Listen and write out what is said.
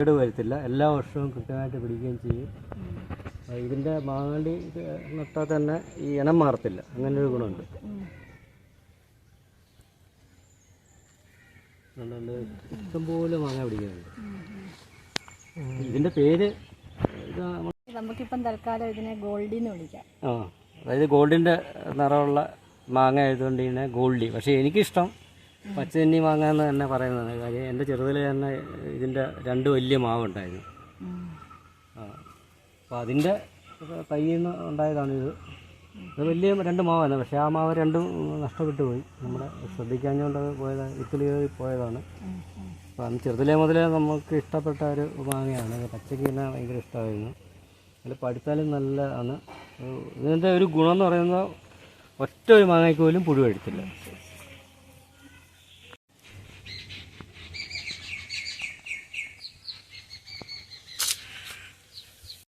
കേട് വരത്തില്ല. എല്ലാ വർഷവും കൃത്യമായിട്ട് പിടിക്കുകയും ചെയ്യും. ഇതിന്റെ ഇതിന്റെ മാങ്ങാണ്ടി നട്ടാൽ തന്നെ ഈ ഇനം മാറത്തില്ല. അങ്ങനെ ഒരു ഗുണമുണ്ട്. ഇഷ്ടംപോലെ മാങ്ങ പിടിക്കുന്നുണ്ട്. ഇതിന്റെ പേര് നമുക്കിപ്പം തൽക്കാലം ഇതിനെ ഗോൾഡി എന്ന് വിളിക്കാം. ആ അതായത് ഗോൾഡിന്റെ നിറമുള്ള മാങ്ങ ആയതുകൊണ്ട് ഇതിനെ ഗോൾഡി. പക്ഷേ എനിക്കിഷ്ടം പച്ചതന്നി മാങ്ങ എന്ന് തന്നെ പറയുന്നത്. കാര്യം എന്റെ ചെറുതിൽ തന്നെ ഇതിന്റെ രണ്ട് വലിയ മാവുണ്ടായിരുന്നു. ആ അപ്പോൾ അതിന്റെ തൈയിൽ നിന്ന് ഉണ്ടായതാണ് ഇത്. അത് വലിയ രണ്ട് മാവാണ്. പക്ഷേ ആ മാവ് രണ്ടും നഷ്ടപ്പെട്ടു പോയി. നമ്മുടെ ശ്രദ്ധിക്കാഞ്ഞുകൊണ്ട് പോയത് പോയതാണ് ഇത്തിരി പോയതാണ്. അപ്പോൾ അന്ന് ചെറുതിലെ മുതലേ നമുക്ക് ഇഷ്ടപ്പെട്ട ഒരു മാങ്ങയാണ്. പച്ചയ്ക്ക് തന്നെ ഭയങ്കര ഇഷ്ടമായിരുന്നു. അതിൽ പഠിത്താലും നല്ലതാണ്. ഇതിന്റെ ഒരു ഗുണം എന്ന് പറയുന്നത് ഒറ്റ ഒരു മാങ്ങയ്ക്ക് പോലും പുഴു എടുത്തില്ല